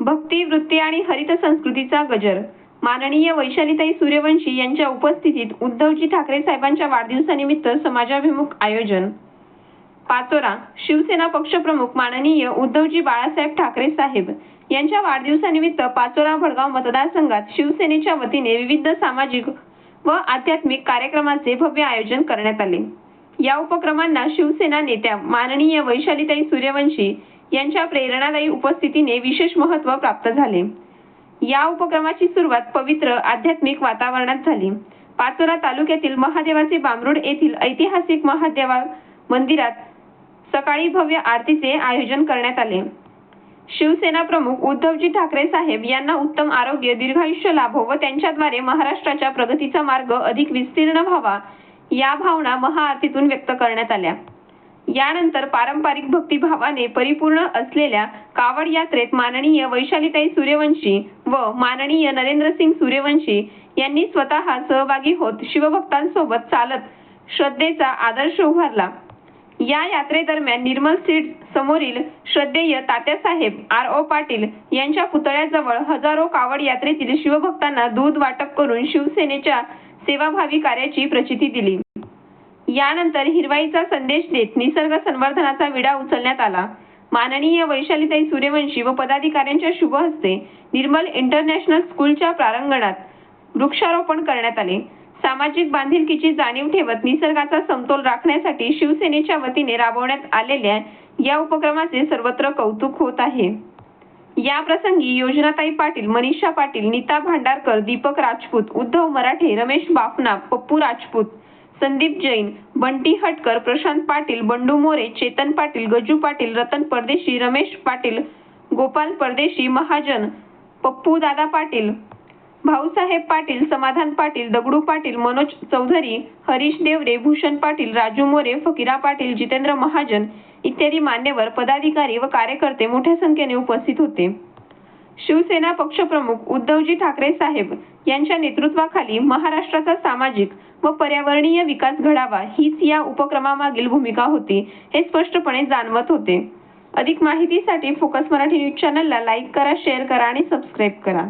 भक्ती वृत्ती आणि हरित संस्कृतीचा गजर. माननीय वैशालीताई सूर्यवंशी यांच्या उपस्थितीत उद्धवजी ठाकरे साहेबांच्या वाढदिवसानिमित्त समाजाभिमुख आयोजन. पाचोरा शिवसेना पक्षप्रमुख माननीय उद्धवजी बाळासाहेब ठाकरे साहेब यांच्या वाढदिवसानिमित्त पाचोरा भडगाव मतदारसंघात शिवसेनेच्या वतीने विविध सामाजिक व आध्यात्मिक कार्यक्रमाचे भव्य आयोजन करण्यात आले. या उपक्रमांना शिवसेना नेत्या माननीय वैशालीताई सूर्यवंशी यांच्या प्रेरणादायी उपस्थितीने विशेष महत्त्व प्राप्त झाले. या उपक्रमाची सुरुवात पवित्र आध्यात्मिक वातावरणात झाली. पाचोरा तालुक्यातील महादेवाचे बामरुड येथील ऐतिहासिक महादेवा मंदिरात सकाळी भव्य आरतीचे आयोजन करण्यात आले. शिवसेना प्रमुख उद्धवजी ठाकरे साहेब यांना उत्तम आरोग्य दीर्घायुष्य लाभो व त्यांच्याद्वारे महाराष्ट्राच्या प्रगतीचा मार्ग अधिक विस्तीर्ण व्हावा या भावना महाआरतीतून व्यक्त करण्यात आल्या. यानंतर पारंपरिक भक्तिभावाने परिपूर्ण असलेल्या कावड यात्रेत माननीय वैशालीताई सूर्यवंशी व माननीय नरेंद्रसिंग सूर्यवंशी यांनी स्वतः सहभागी होत शिवभक्तांसोबत चालत श्रद्धेचा आदर्श उभारला. या यात्रेदरम्यान निर्मल सीट समोरील श्रद्धेय तात्यासाहेब आर ओ पाटील यांच्या पुतळ्याजवळ हजारो कावड यात्रेतील शिवभक्तांना दूध वाटप करून शिवसेनेच्या सेवाभावी कार्याची प्रचिती दिली. यानंतर हिरवाईचा संदेश देत निसर्ग संवर्धनाचा विडा उचलण्यात आला. माननीय वैशालीताई सूर्यवंशी व पदाधिकाऱ्यांच्या शुभ हस्ते निर्मल इंटरनॅशनल स्कूलच्या प्रारंगणात वृक्षारोपण करण्यात आले. सामाजिक बांधिलकीची जाणीव ठेवत निसर्गाचा समतोल राखण्यासाठी शिवसेनेच्या वतीने राबवण्यात आलेल्या या उपक्रमाचे सर्वत्र कौतुक होत आहे. या प्रसंगी योजनाताई पाटील मनीषा पाटील नीता भांडारकर दीपक राजपूत उद्धव मराठे रमेश बाफना पप्पू राजपूत संदीप जैन बंटी हटकर प्रशांत पाटील बंडू मोरे चेतन पाटील गजू पाटील रतन परदेशी रमेश पाटील गोपाल परदेशी महाजन पप्पू दादा पाटील भाऊसाहेब पाटील समाधान पाटील दगडू पाटील मनोज चौधरी हरीश देवरे भूषण पाटील राजू मोरे फकीरा पाटील जितेंद्र महाजन इत्यादी मान्यवर पदाधिकारी व कार्यकर्ते मोठ्या संख्येने उपस्थित होते. शिवसेना पक्षप्रमुख उद्धवजी ठाकरे साहेब यांच्या नेतृत्वाखाली महाराष्ट्राचा सामाजिक व पर्यावरणीय विकास घडावा हीच या उपक्रमामागील भूमिका होती हे स्पष्टपणे जाणवत होते. अधिक माहितीसाठी फोकस मराठी न्यूज चॅनलला लाईक करा शेअर करा आणि सबस्क्राईब करा.